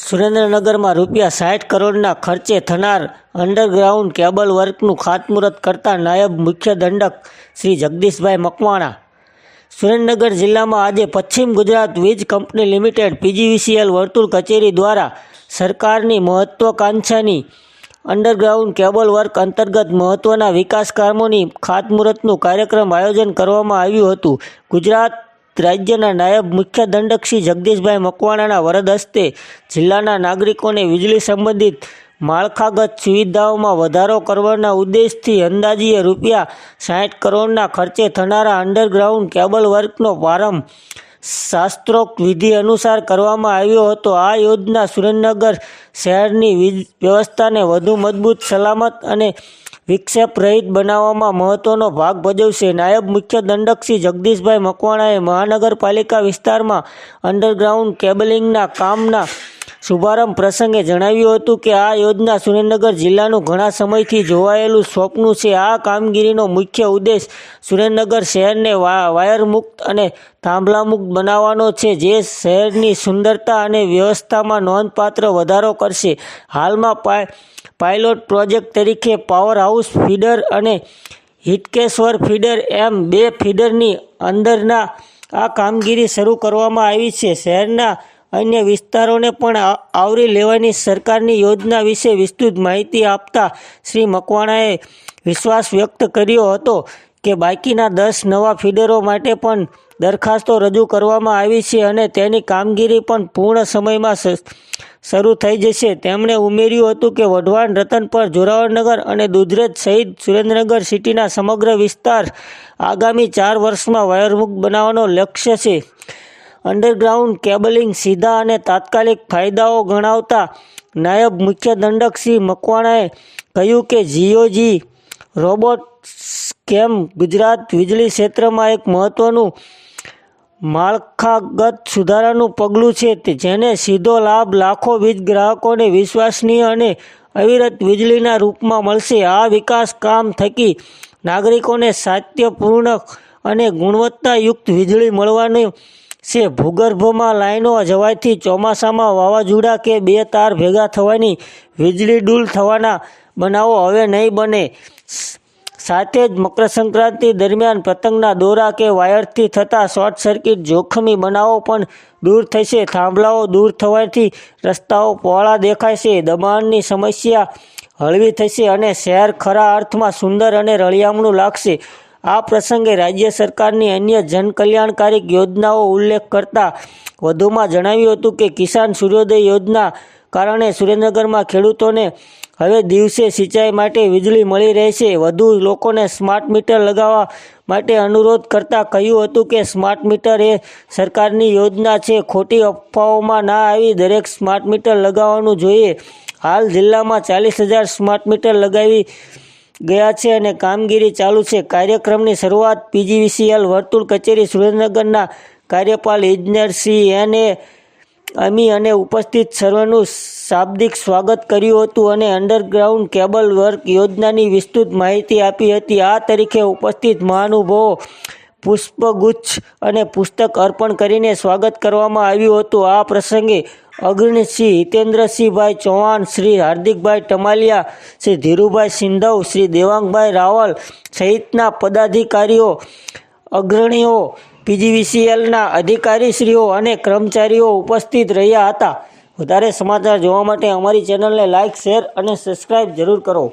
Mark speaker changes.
Speaker 1: સુરેન્દ્રનગરમાં રૂપિયા સાઠ કરોડના ખર્ચે થનાર અંડરગ્રાઉન્ડ કેબલ વર્કનું ખાતમુહૂર્ત કરતા નાયબ મુખ્ય દંડક શ્રી જગદીશભાઈ મકવાણા. સુરેન્દ્રનગર જિલ્લામાં આજે પશ્ચિમ ગુજરાત વીજ કંપની લિમિટેડ પીજીવીસીએલ વર્તુળ કચેરી દ્વારા સરકારની મહત્વાકાંક્ષાની અંડરગ્રાઉન્ડ કેબલ વર્ક અંતર્ગત મહત્વના વિકાસ કામોની ખાતમુહૂર્તનું કાર્યક્રમ આયોજન કરવામાં આવ્યું હતું. ગુજરાત રાજ્યના નાયબ મુખ્ય દંડક શ્રી જગદીશભાઈ મકવાણાના વરદ હસ્તે જિલ્લાના નાગરિકોને વીજળી સંબંધિત માળખાગત સુવિધાઓમાં વધારો કરવાના ઉદ્દેશથી અંદાજીએ રૂપિયા સાઠ કરોડના ખર્ચે થનારા અંડરગ્રાઉન્ડ કેબલ વર્કનો પ્રારંભ શાસ્ત્રોક્ત વિધિ અનુસાર કરવામાં આવ્યો હતો. આ યોજના સુરેન્દ્રનગર શહેરની વીજ વ્યવસ્થાને વધુ મજબૂત, સલામત અને વિક્ષેપ રહિત બનાવવામાં મહત્વનો ભાગ ભજવશે. નાયબ મુખ્ય દંડક જગદીશભાઈ મકવાણાએ મહાનગરપાલિકા વિસ્તારમાં અંડરગ્રાઉન્ડ કેબલિંગના કામના શુભારંભ પ્રસંગે જણાવ્યું હતું કે આ યોજના સુરેન્દ્રનગર જિલ્લાનું ઘણા સમયથી જોવાયેલું સ્વપ્નું છે. આ કામગીરીનો મુખ્ય ઉદ્દેશ સુરેન્દ્રનગર શહેરને વા- વાયરમુક્ત અને થાંભલામુક્ત બનાવવાનો છે, જે શહેરની સુંદરતા અને વ્યવસ્થામાં નોંધપાત્ર વધારો કરશે. હાલમાં પાય પાયલોટ પ્રોજેક્ટ તરીકે પાવર હાઉસ ફીડર અને હિટકેશ્વર ફીડર એમ બે ફીડરની અંદરના આ કામગીરી શરૂ કરવામાં આવી છે. શહેરના અન્ય વિસ્તારોને પણ આવરી લેવાની સરકારની યોજના વિશે વિસ્તૃત માહિતી આપતા શ્રી મકવાણાએ વિશ્વાસ વ્યક્ત કર્યો હતો કે બાકીના દસ નવા ફીડરો માટે પણ દરખાસ્તો રજૂ કરવામાં આવી છે અને તેની કામગીરી પણ પૂર્ણ સમયમાં શરૂ થઈ જશે. તેમણે ઉમેર્યું હતું કે વઢવાણ રતનપર જોરાવરનગર અને દુધરેજ સહિત સુરેન્દ્રનગર સિટીના સમગ્ર વિસ્તાર આગામી ચાર વર્ષમાં વાયરમુક્ત બનાવવાનો લક્ષ્ય છે. અંડરગ્રાઉન્ડ કેબલિંગ સીધા અને તાત્કાલિક ફાયદાઓ ગણાવતા નાયબ મુખ્ય દંડક શ્રી મકવાણાએ કહ્યું કે જીઓજી રોબોટ સ્કેમ ગુજરાત વીજળી ક્ષેત્રમાં એક મહત્વનું માળખાગત સુધારાનું પગલું છે જેને સીધો લાભ લાખો વીજ ગ્રાહકોને વિશ્વસનીય અને અવિરત વીજળીના રૂપમાં મળશે. આ વિકાસ કામ થકી નાગરિકોને સાત્યપૂર્ણ અને ગુણવત્તાયુક્ત વીજળી મળવાની છે. ભૂગર્ભમાં લાઈનો જવાથી ચોમાસામાં વાવાઝોડા કે બે તાર ભેગા થવાની વીજળી ડૂલ થવાના બનાવો હવે નહીં બને. સાથે જ મકર સંક્રાંતિ દરમિયાન પતંગના દોરા કે વાયરથી થતા શોર્ટ સર્કિટ જોખમી બનાવો પણ દૂર થશે. થાંભલાઓ દૂર થવાથી રસ્તાઓ પહોળા દેખાશે દબાણની સમસ્યા હળવી થશે અને શહેર ખરા અર્થમાં સુંદર અને રળિયામણું લાગશે. આ પ્રસંગે રાજ્ય સરકારની અન્ય જનકલ્યાણકારી યોજનાઓ ઉલ્લેખ કરતા વધુમાં જણાવ્યું હતું કે કિસાન સૂર્યોદય યોજના કારણે સુરેન્દ્રનગરમાં ખેડૂતોને હવે દિવસે સિંચાઈ માટે વીજળી મળી રહેશે. વધુ લોકોને સ્માર્ટ મીટર લગાવવા માટે અનુરોધ કરતા કહ્યું હતું કે સ્માર્ટ મીટર એ સરકારની યોજના છે. ખોટી અફવાઓમાં ના આવી દરેક સ્માર્ટ મીટર લગાવવાનું જોઈએ. હાલ જિલ્લામાં ચાલીસ હજાર સ્માર્ટ મીટર લગાવી ગયા છે અને કામગીરી ચાલુ છે. કાર્યક્રમની શરૂઆત પીજીવીસીએલ વર્તુળ કચેરી સુરેન્દ્રનગરના કાર્યપાલ ઇજનેર સી એન અમી અને ઉપસ્થિત સર્વનું શાબ્દિક સ્વાગત કર્યું હતું અને અંડરગ્રાઉન્ડ કેબલ વર્ક યોજનાની વિસ્તૃત માહિતી આપી હતી. આ તરીકે ઉપસ્થિત મહાનુભાવો પુષ્પગુચ્છ અને પુસ્તક અર્પણ કરીને સ્વાગત કરવામાં આવ્યું હતું. આ પ્રસંગે અગ્રણી શ્રી હિતેન્દ્રસિંહભાઈ ચૌહાણ, શ્રી હાર્દિકભાઈ ટમાલિયા, શ્રી ધીરુભાઈ સિંધવ, શ્રી દેવાંગભાઈ રાવલ સહિતના પદાધિકારીઓ, અગ્રણીઓ, પીજીવીસીએલના અધિકારીશ્રીઓ અને કર્મચારીઓ ઉપસ્થિત રહ્યા હતા. વધારે સમાચાર જોવા માટે અમારી ચેનલને લાઇક શેર અને સબસ્ક્રાઇબ જરૂર કરો.